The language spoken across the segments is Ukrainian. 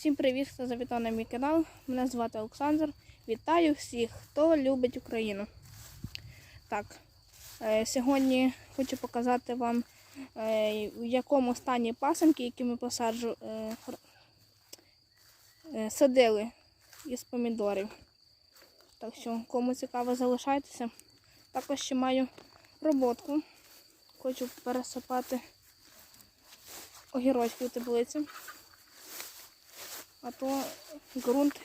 Всім привіт, хто завітав на мій канал. Мене звати Олександр. Вітаю всіх, хто любить Україну. Так, е, сьогодні хочу показати вам, е, в якому стані пасенки, які ми посаджу, е, е, садили із помідорів. Так що, кому цікаво, залишайтеся. Також ще маю роботку. Хочу пересипати огірочки в теплиці а то ґрунт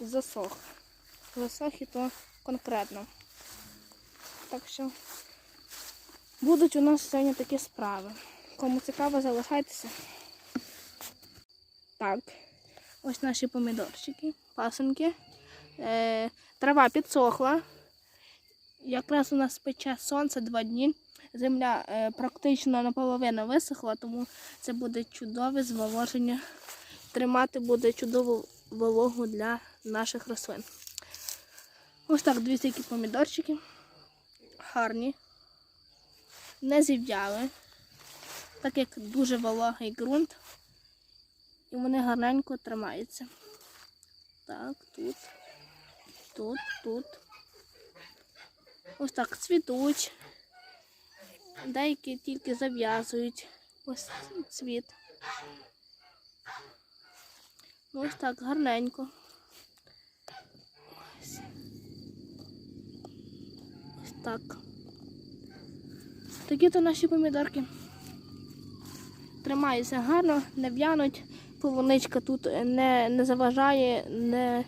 засох. Засох і то конкретно. Так що будуть у нас сьогодні такі справи. Кому цікаво, залишайтеся. Так, ось наші помідорчики, пасенки. Е, трава підсохла. Якраз у нас пече сонце два дні. Земля е, практично наполовину висохла, тому це буде чудове зволоження тримати буде чудову вологу для наших рослин. Ось так дві такі помідорчики. Гарні. Не зів'яли, так як дуже вологий ґрунт. І вони гарненько тримаються. Так, тут, тут, тут. Ось так цвітуть. Деякі тільки зав'язують. Ось цвіт. Ось так гарненько. Ось. Так. Такі то наші помідорки. Тримаються гарно, не в'януть. Полуничка тут не, не заважає, не...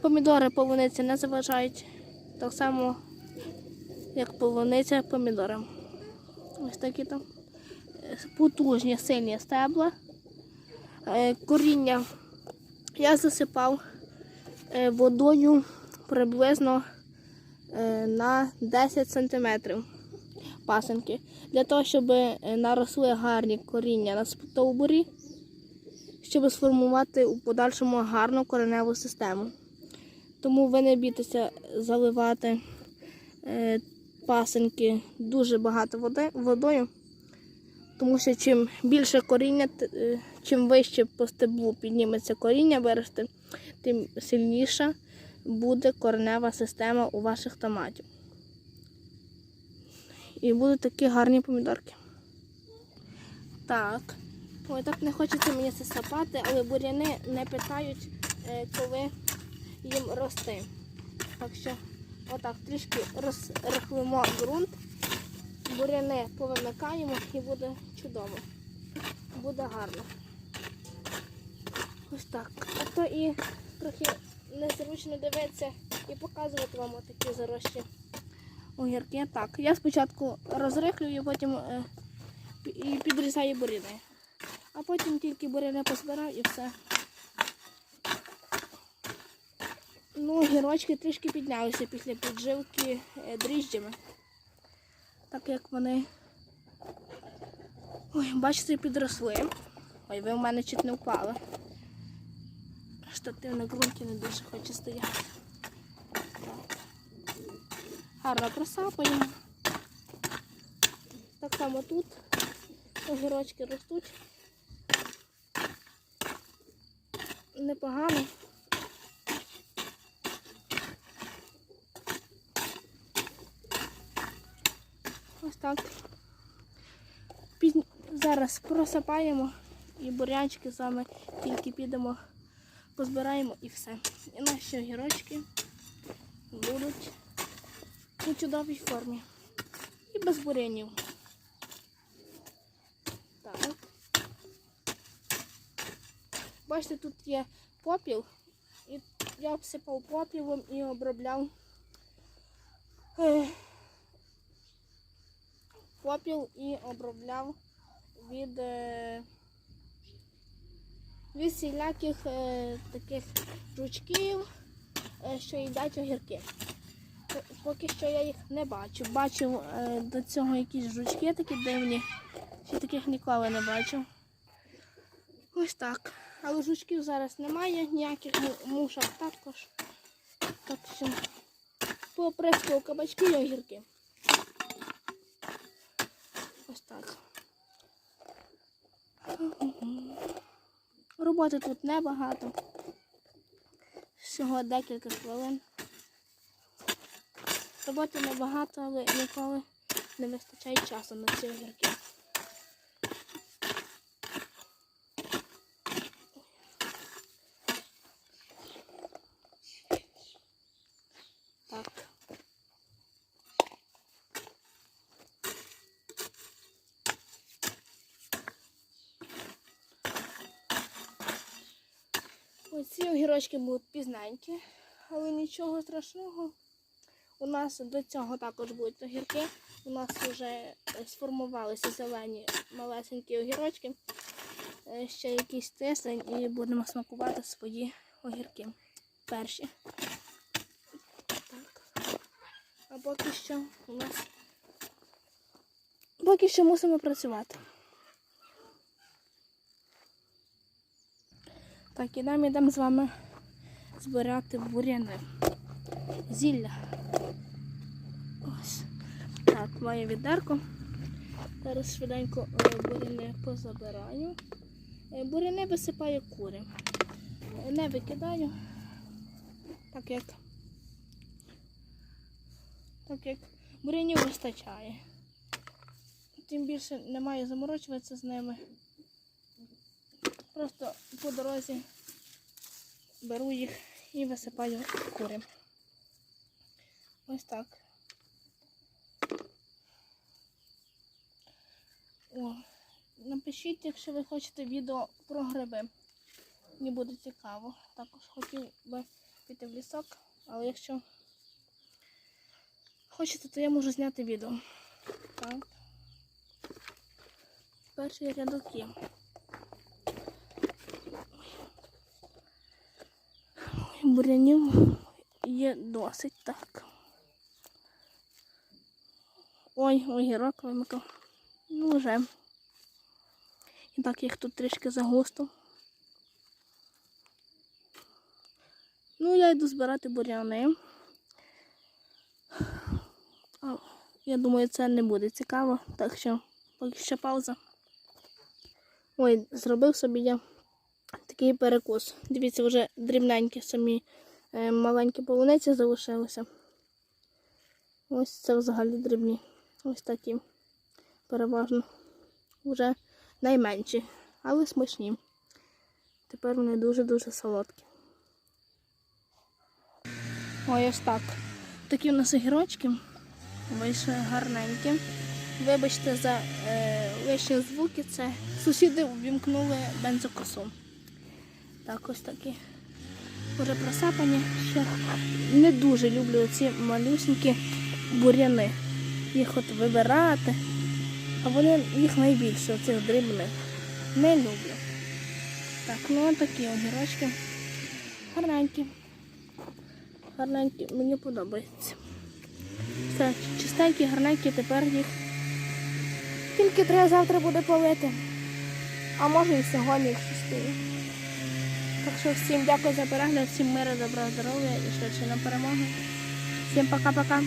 помідори полуниці не заважають. Так само, як полуниця помідорам. Ось такі там потужні, сильні стебла. Е, Коріння я засипав е, водою приблизно е, на 10 см пасенки. Для того, щоб е, наросли гарні коріння на стовбурі, щоб сформувати у подальшому гарну кореневу систему. Тому ви не бійтеся заливати пасенки дуже багато води, водою. Тому що чим більше коріння, чим вище по стеблу підніметься коріння виросте, тим сильніша буде коренева система у ваших томатів. І будуть такі гарні помідорки. Так. Ой, так не хочеться мені це сапати, але буряни не питають, е, коли їм рости. Так що, отак, трішки розрихлимо ґрунт буряни повимикаємо і буде чудово. Буде гарно. Ось так. А то і трохи незручно дивитися і показувати вам отакі зарощі огірки. Так, я спочатку розрихлюю, потім е, і підрізаю буряни. А потім тільки буряни позбираю і все. Ну, гірочки трішки піднялися після підживки е, дріжджами так як вони. Ой, бачите, підросли. Ой, ви в мене чуть не впали. Штатив на ґрунті не дуже хоче стояти. Гарно просапаємо. Так само тут огірочки ростуть. Непогано. Ось так. Зараз просипаємо і бурянчики з вами тільки підемо, позбираємо і все. І наші огірочки будуть у чудовій формі. І без бурянів. Так. Бачите, тут є попіл. І я обсипав попілом і обробляв. Попіл і обробляв від, е, від всіляких е, таких жучків, е, що їдять огірки. Поки що я їх не бачу. Бачив е, до цього якісь жучки такі дивні. Ще таких ніколи не бачив. Ось так. Але жучків зараз немає, ніяких мушок також. Так що поприскав кабачки і огірки. Ось так. Роботи тут небагато. Всього декілька хвилин. Роботи небагато, але ніколи не вистачає часу на ці огірки. Так. Оці огірочки будуть пізненькі, але нічого страшного. У нас до цього також будуть огірки. У нас вже сформувалися зелені малесенькі огірочки. Е, Ще якийсь тиждень і будемо смакувати свої огірки. Перші. Так. А поки що у нас поки що мусимо працювати. Так, і нам ідемо з вами збирати буряни. Зілля. Ось. Так, маю відерко. Зараз швиденько е, буряни позабираю. Е, Буряни висипаю кури. Е, Не викидаю, так як, так як бурянів вистачає. Тим більше немає заморочуватися з ними. Просто по дорозі беру їх і висипаю кури. Ось так. О, напишіть, якщо ви хочете відео про гриби. Мені буде цікаво. Також хотів би піти в лісок, але якщо хочете, то я можу зняти відео. Так. Перший рядок. Ой, Бурянів є досить так. Ой, огірок вимикав. Ну вже. І так їх тут трішки загусто. Ну, я йду збирати буряни. Я думаю, це не буде цікаво, так що поки ще пауза. Ой, зробив собі я такий перекус. Дивіться, вже дрібненькі самі е, маленькі полуниці залишилися. Ось це взагалі дрібні. Ось такі. Переважно. Вже найменші, але смачні. Тепер вони дуже-дуже солодкі. Ой, ось так. Такі у нас огірочки. Вийшли гарненькі. Вибачте за е, лишні звуки, це сусіди увімкнули бензокосу. Так, ось такі. Вже просапані. Ще не дуже люблю ці малюсенькі буряни. Їх от вибирати. А вони їх найбільше, оцих дрібних. Не люблю. Так, ну такі огірочки. Гарненькі. Гарненькі, мені подобається. Все, чистенькі, гарненькі, тепер їх тільки треба завтра буде полити. А може і сьогодні, якщо стає. Так що всім дякую за перегляд, всім миру, добра здоров'я і швидше на перемоги. Всім пока-пока.